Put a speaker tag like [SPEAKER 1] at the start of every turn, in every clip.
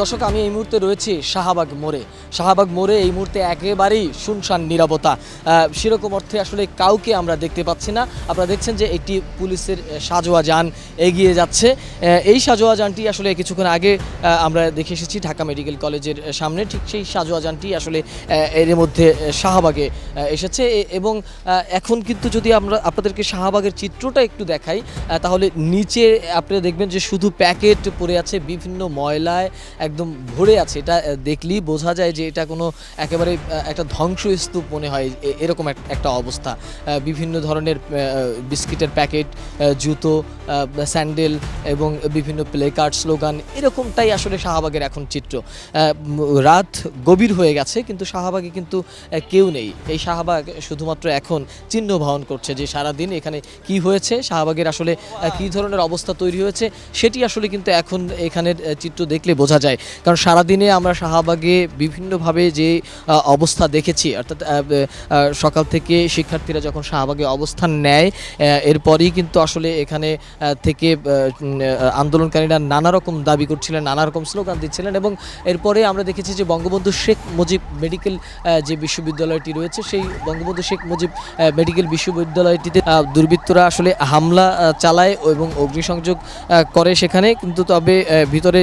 [SPEAKER 1] দর্শক, আমি এই মুহূর্তে রয়েছি শাহবাগ মোড়ে। শাহবাগ মোড়ে এই মুহূর্তে একেবারেই শুনশান নিরাপত্তা সেরকম অর্থে আসলে কাউকে আমরা দেখতে পাচ্ছি না। আপনারা দেখছেন যে একটি পুলিশের সাজোয়া যান এগিয়ে যাচ্ছে। এই সাজোয়া যানটি আসলে কিছুক্ষণ আগে আমরা দেখে এসেছি ঢাকা মেডিকেল কলেজের সামনে। ঠিক সেই সাজোয়া যানটি আসলে এর মধ্যে শাহবাগে এসেছে। এবং এখন কিন্তু যদি আমরা আপনাদেরকে শাহবাগের চিত্রটা একটু দেখাই তাহলে নিচে আপনারা দেখবেন যে শুধু প্যাকেট পড়ে আছে বিভিন্ন ময়লায় একদম ভরে আছে। এটা দেখলেই বোঝা যায় যে এটা কোনো একেবারে একটা ধ্বংসস্তূপ মনে হয় এরকম এক- একটা অবস্থা। বিভিন্ন ধরনের বিস্কিটের প্যাকেট জুতো স্যান্ডেল এবং বিভিন্ন প্লে কার্ড স্লোগান, এরকমটাই আসলে শাহবাগের এখন চিত্র। রাত গভীর হয়ে গেছে, কিন্তু শাহবাগে কিন্তু কেউ নেই। এই শাহবাগ শুধুমাত্র এখন চিহ্ন বহন করছে যে সারাদিন এখানে কি হয়েছে, শাহবাগের আসলে কী ধরনের অবস্থা তৈরি হয়েছে, সেটি আসলে কিন্তু এখন এখানের চিত্র দেখলে বোঝা যায়। কারণ সারাদিনে আমরা শাহবাগে বিভিন্নভাবে যে অবস্থা দেখেছি, অর্থাৎ সকাল থেকে শিক্ষার্থীরা যখন শাহবাগে অবস্থান নেয় এরপরই কিন্তু আসলে এখানে থেকে আন্দোলনকারীরা নানা রকম দাবি করছিলেন, নানা রকম স্লোগান দিচ্ছিলেন এবং এরপরে আমরা দেখেছি যে, বঙ্গবন্ধু শেখ মুজিব মেডিকেল যে বিশ্ববিদ্যালয়টি রয়েছে, সেই বঙ্গবন্ধু শেখ মুজিব মেডিকেল বিশ্ববিদ্যালয়টিতে দুর্বৃত্তরা আসলে হামলা চালায় এবং অগ্নিসংযোগ করে সেখানে। কিন্তু তবে ভিতরে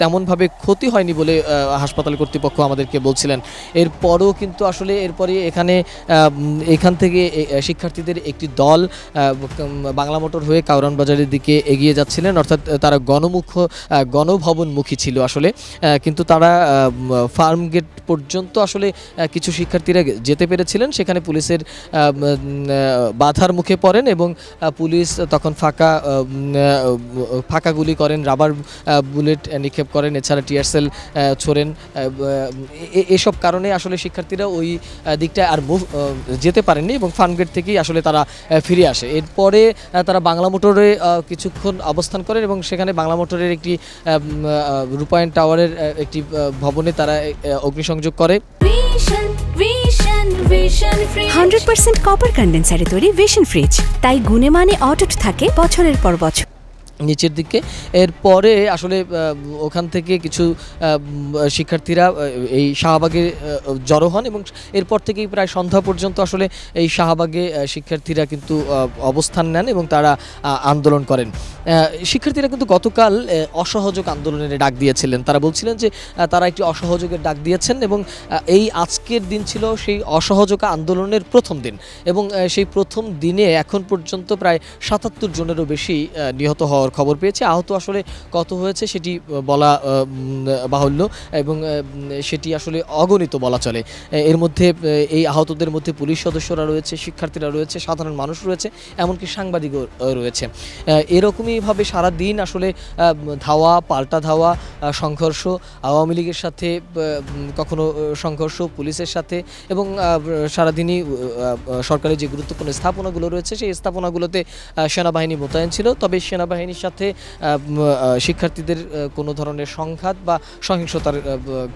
[SPEAKER 1] তেমনভাবে ক্ষতি হয়নি বলে হাসপাতাল কর্তৃপক্ষ আমাদেরকে বলছিলেন। এরপরও কিন্তু আসলে এরপরে এখানে এখান থেকে শিক্ষার্থীদের একটি দল বাংলা মোটর হয়ে কাউরান বাজারের দিকে এগিয়ে যাচ্ছিলেন। অর্থাৎ তারা গণমুখ গণভবনমুখী ছিল আসলে। কিন্তু তারা ফার্ম গেট পর্যন্ত আসলে কিছু শিক্ষার্থীরা যেতে পেরেছিলেন। সেখানে পুলিশের বাধার মুখে পড়েন এবং পুলিশ তখন ফাঁকা ফাঁকা গুলি করেন, রাবার বুলেট নিক্ষেপ করেন এছাড়া টিয়ারসেল ছোড়েন এসব কারণে আসলে শিক্ষার্থীরা ওই দিকটা আর মুভ যেতে পারেননি এবং ফার্মগেট থেকেই আসলে তারা ফিরে আসে। এরপরে তারা বাংলা মোটরে কিছুক্ষণ অবস্থান করেন এবং সেখানে বাংলা মোটরের একটি রূপায়ণ টাওয়ারের একটি ভবনে তারা অগ্নিসংযোগ করে।
[SPEAKER 2] হান্ড্রেড পার্সেন্ট কপার কন্ডেন্সারে তৈরি ভিশন ফ্রিজ তাই গুণে মানে অটুট থাকে বছরের পর বছর।
[SPEAKER 1] নিচের দিকে। এরপরে আসলে ওখান থেকে কিছু শিক্ষার্থীরা এই শাহবাগে জড়ো হন এবং এরপর থেকেই প্রায় সন্ধ্যা পর্যন্ত আসলে এই শাহবাগে শিক্ষার্থীরা কিন্তু অবস্থান নেন এবং তারা আন্দোলন করেন। শিক্ষার্থীরা কিন্তু গতকাল অসহযোগ আন্দোলনের ডাক দিয়েছিলেন। তারা বলছিলেন যে তারা একটি অসহযোগের ডাক দিয়েছেন এবং এই আজকের দিন ছিল সেই অসহযোগ আন্দোলনের প্রথম দিন এবং সেই প্রথম দিনে এখন পর্যন্ত প্রায় সাতাত্তর জনেরও বেশি নিহত হওয়ার খবর পেয়েছে। আহত আসলে কত হয়েছে সেটি বলা বাহুল্য এবং সেটি আসলে অগণিত বলা চলে। এর মধ্যে এই আহতদের মধ্যে পুলিশ সদস্যরা রয়েছে শিক্ষার্থীরা রয়েছে সাধারণ মানুষ রয়েছে এমনকি সাংবাদিকও রয়েছে। এরকমইভাবে সারা দিন আসলে ধাওয়া পাল্টা ধাওয়া সংঘর্ষ আওয়ামী লীগের সাথে কখনো সংঘর্ষ পুলিশের সাথে এবং সারাদিনই আহ, যে গুরুত্বপূর্ণ স্থাপনাগুলো রয়েছে সেই স্থাপনাগুলোতে সেনাবাহিনী মোতায়েন ছিল। তবে সেনাবাহিনীর সাথে শিক্ষার্থীদের কোনো ধরনের সংঘাত বা সহিংসতার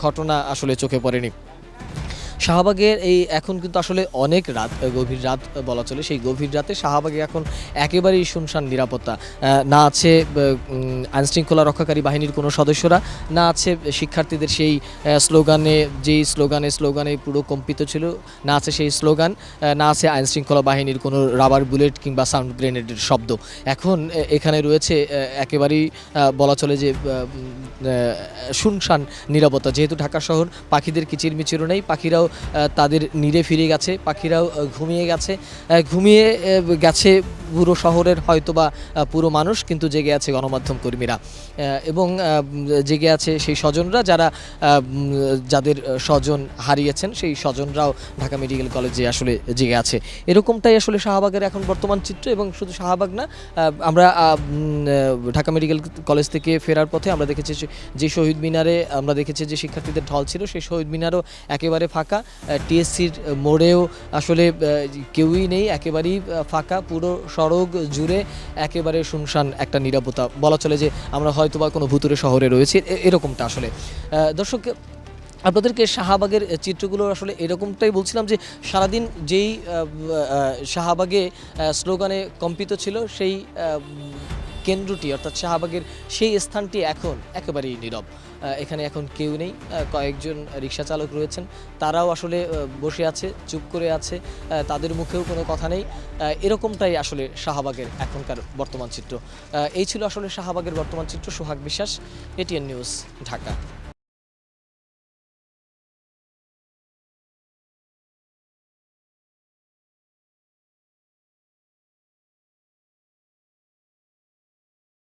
[SPEAKER 1] ঘটনা আসলে চোখে পড়েনি। শাহবাগের এই এখন কিন্তু আসলে অনেক রাত গভীর রাত বলা চলে। সেই গভীর রাতে শাহবাগে এখন একেবারেই শুনশান নিরাপত্তা। না আছে আইনশৃঙ্খলা রক্ষাকারী বাহিনীর কোনো সদস্যরা, না আছে শিক্ষার্থীদের সেই স্লোগানে, যেই স্লোগানে স্লোগানে পুরো কম্পিত ছিল, না আছে সেই স্লোগান না আছে আইনশৃঙ্খলা বাহিনীর কোনো রাবার বুলেট কিংবা সাউন্ড গ্রেনেডের শব্দ। এখন এখানে রয়েছে একেবারেই বলা চলে যে শুনশান নিরাপত্তা। যেহেতু ঢাকা শহর, পাখিদের কিচিরমিচিরও নেই, পাখিরাও তাদের নিরে ফিরে গেছে পাখিরাও ঘুমিয়ে গেছে। ঘুমিয়ে গেছে পুরো শহরের হয়তোবা পুরো মানুষ কিন্তু জেগে আছে গণমাধ্যম কর্মীরা। এবং জেগে আছে সেই স্বজনরা যারা যাদের স্বজন হারিয়েছেন, সেই স্বজনরাও ঢাকা মেডিকেল কলেজে আসলে জেগে আছে। এরকমটাই আসলে শাহবাগের এখন বর্তমান চিত্র এবং শুধু শাহবাগ না আমরা ঢাকা মেডিকেল কলেজ থেকে ফেরার পথে আমরা দেখেছি যে শহীদ মিনারে আমরা দেখেছি যে শিক্ষার্থীদের ঢল ছিল, সেই শহীদ মিনারও একেবারে ফাঁকা। টিএসসির মোড়েও আসলে কেউই নেই, একেবারেই ফাঁকা। পুরো সড়ক জুড়ে একেবারে শুনশান একটা নিরাপত্তা। বলা চলে যে আমরা হয়তোবা কোনো ভুতুরে শহরে রয়েছি। এরকমটা আসলে। দর্শক, আপনাদেরকে শাহবাগের চিত্রগুলো আসলে এরকমটাই বলছিলাম যে সারাদিন যেই শাহবাগে স্লোগানে কম্পিত ছিল, সেই কেন্দ্রটি, অর্থাৎ শাহবাগের সেই স্থানটি এখন একেবারেই নীরব। এখানে এখন কেউ নেই কয়েকজন রিক্সা চালক রয়েছেন। তারাও আসলে বসে আছে, চুপ করে আছে তাদের মুখেও কোনো কথা নেই। এরকমটাই আসলে শাহবাগের এখনকার বর্তমান চিত্র। এই ছিল আসলে শাহবাগের বর্তমান চিত্র, সোহাগ বিশ্বাস, এটিএন নিউজ, ঢাকা।